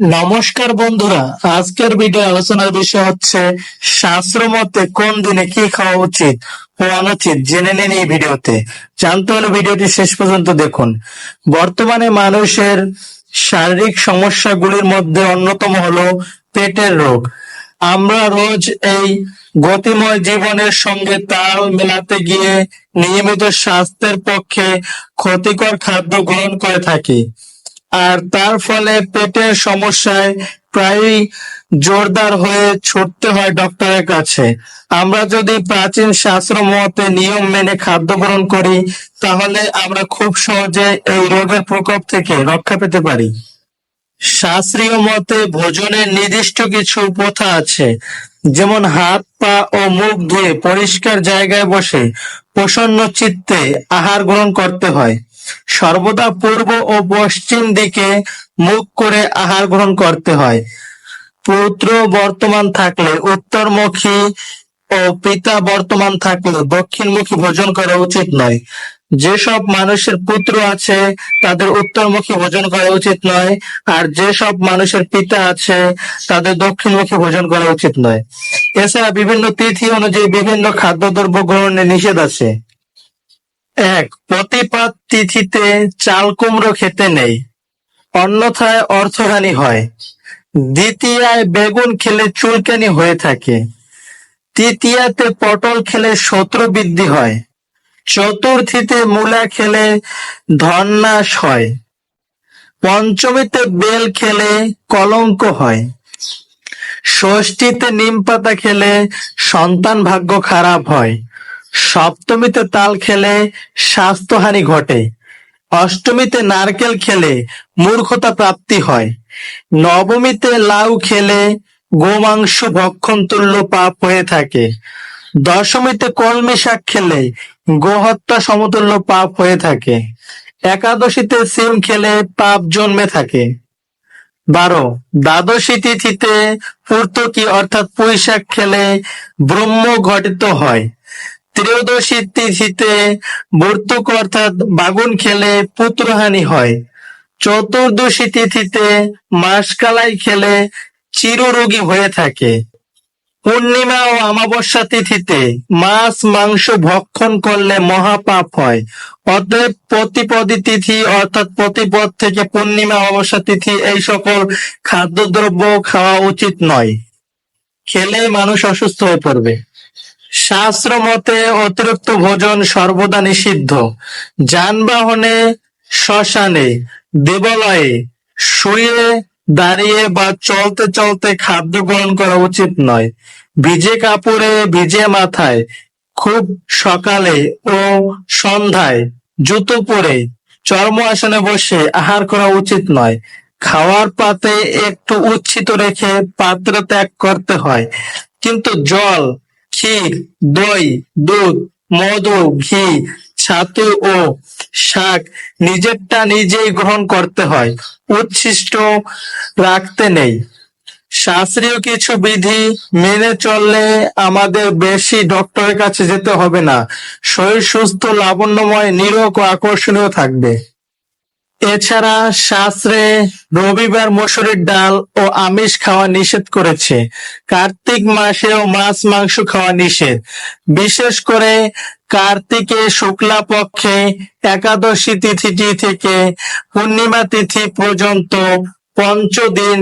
নমস্কার বন্ধুরা, আজকের ভিডিও আলোচনার বিষয় হচ্ছে শাস্ত্র মতে কোন দিনে কি খাওয়া উচিত অনুচিত, জেনে নিন এই ভিডিওতে জানতে হলে ভিডিওটি শেষ পর্যন্ত দেখুন। বর্তমানে মানুষের শারীরিক সমস্যাগুলির মধ্যে অন্যতম হলো পেটের রোগ। আমরা রোজ এই গতিময় জীবনের সঙ্গে তাল মেলাতে গিয়ে নিয়মিত স্বাস্থ্যের পক্ষে ক্ষতিকর খাদ্য গ্রহণ করে থাকি। আর তার ফলে পেটের সমস্যায় প্রায়ই জোরদার হয়ে ছুটতে হয় ডক্টরের কাছে। আমরা যদি প্রাচীন শাস্ত্র মতে নিয়ম মেনে খাদ্য গ্রহণ করি, তাহলে আমরা খুব সহজে এই রোগের প্রকোপ থেকে রক্ষা পেতে পারি। শাস্ত্রীয় মতে ভোজনের নির্দিষ্ট কিছু প্রথা আছে, যেমন হাত, পা ও মুখ ধুয়ে পরিষ্কার জায়গায় বসে প্রসন্ন চিত্তে আহার গ্রহণ করতে হয়। সর্বদা পূর্ব ও পশ্চিম দিকে মুখ করে আহার গ্রহণ করতে হয়। পুত্র বর্তমান থাকলে, উত্তরমুখী ও পিতা বর্তমান থাকলে দক্ষিণমুখী ভোজন করা উচিত নয়। যেসব মানুষের পুত্র আছে, তাদের উত্তরমুখী ভোজন করা উচিত নয়। আর যেসব মানুষের পিতা আছে, তাদের দক্ষিণমুখী ভোজন করা উচিত নয়। এছাড়া বিভিন্ন তিথি অনুযায়ী বিভিন্ন খাদ্যদ্রব্য গ্রহণে নিষেধ আছে। এক, প্রতিপাদ তিথিতে চাল কুমড়ো খেতে নেই, অন্যথায় অর্থহানি হয়। দ্বিতীয়ায় বেগুন খেলে চুলকানি হয়ে থাকে। তৃতীয়াতে পটল খেলে শত্রু বৃদ্ধি হয়। চতুর্থীতে মূলা খেলে ধননাশ হয়। পঞ্চমীতে বেল খেলে কলঙ্ক হয়। ষষ্ঠীতে নিম পাতা খেলে সন্তান ভাগ্য খারাপ হয়। সপ্তমীতে তাল খেলে স্বাস্থ্যহানি ঘটে। অষ্টমীতে নারকেল খেলে মূর্খতা প্রাপ্তি হয়। নবমীতে লাউ খেলে গোমাংস ভক্ষণ তুল্য পাপ হয়ে থাকে। দশমীতে কলমি শাক খেলে গোহত্যা সমতুল্য পাপ হয়ে থাকে। একাদশীতে সিম খেলে পাপ জন্মে থাকে। বারো, দ্বাদশী তিথিতে পূর্তকি অর্থাৎ পুঁই শাক খেলে ব্রহ্ম ঘটিত হয়। ত্রয়োদশী তিথিতে বর্তুক অর্থাৎ বাগুন খেলে পুত্রহানি হয়। চতুর্দশী তিথিতে মাসকালাই খেলে চিররোগী হয়ে থাকে। পূর্ণিমা ও অমাবস্যা তিথিতে মাছ মাংস ভক্ষণ করলে মহাপাপ হয়। অতএব প্রতিপদী তিথি অর্থাৎ প্রতিপদ থেকে পূর্ণিমা, অমাবস্যা তিথি এই সকল খাদ্যদ্রব্য খাওয়া উচিত নয়। খেলে মানুষ অসুস্থ হয়ে পড়বে। শাস্ত্র মতে অতিরিক্ত ভোজন সর্বদা নিষিদ্ধ। যানবাহনে শ্মশানে, দেবালয়ে শুয়ে দাঁড়িয়ে বা চলতে চলতে খাদ্য গ্রহণ করা উচিত নয়। ভিজে কাপড়ে, ভিজে মাথায়, খুব সকালে ও সন্ধ্যায় জুতো পরে চর্ম আসনে বসে আহার করা উচিত নয়। খাওয়ার পাতে একটু উচ্ছিত রেখে পাত্র ত্যাগ করতে হয়। কিন্তু জল ক্ষীর, দই, দুধ, মধু, ঘি, ছাতু ও শাক নিজেরটা নিজেই গ্রহণ করতে হয়, উচ্ছিষ্ট রাখতে নেই। শাস্ত্রীয় কিছু বিধি মেনে চললে আমাদের বেশি ডক্টরের কাছে যেতে হবে না, শরীর সুস্থ, লাবণ্যময়, নিরোগ ও আকর্ষণীয় থাকবে। এছাড়া শাস্ত্রে রবিবার মসুরের ডাল ও আমিষ খাওয়া নিষেধ করেছে। কার্তিক মাসেও মাছ মাংস খাওয়া নিষেধ। বিশেষ করে কার্তিকে শুক্লা পক্ষে একাদশী তিথিটি থেকে পূর্ণিমা তিথি পর্যন্ত পঞ্চদিন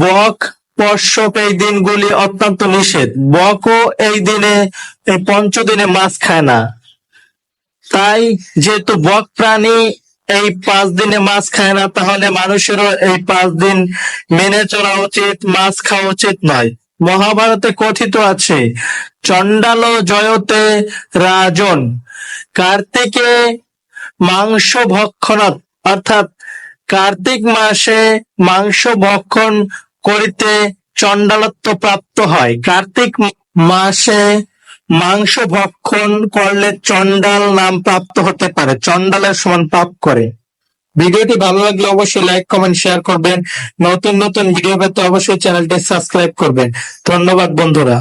বক পশ্যপ এই দিনগুলি অত্যন্ত নিষেধ। বকও এই দিনে, এই পঞ্চদিনে মাছ খায় না। তাই যেহেতু বক প্রাণী এই পাঁচ দিনে মাছ খায় না, তাহলে মানুষেরও এই পাঁচ দিন মেনে চলা উচিত, মাছ খাওয়া উচিত নয়। মহাভারতে কথিত আছে, চণ্ডাল জয়তে রাজন, কার্তিকে মাংস ভক্ষণত, অর্থাৎ কার্তিক মাসে মাংস ভক্ষণ করিতে চণ্ডালত্ব প্রাপ্ত হয়। কার্তিক মাসে মাংস ভক্ষণ করলে চন্ডাল নাম প্রাপ্ত হতে পারে। চন্ডালের সমান পাপ করে। ভিডিওটি ভালো লাগলে অবশ্যই লাইক কমেন্ট শেয়ার করবেন। নতুন নতুন ভিডিও পেতে অবশ্যই চ্যানেলটি সাবস্ক্রাইব করবেন। ধন্যবাদ বন্ধুরা।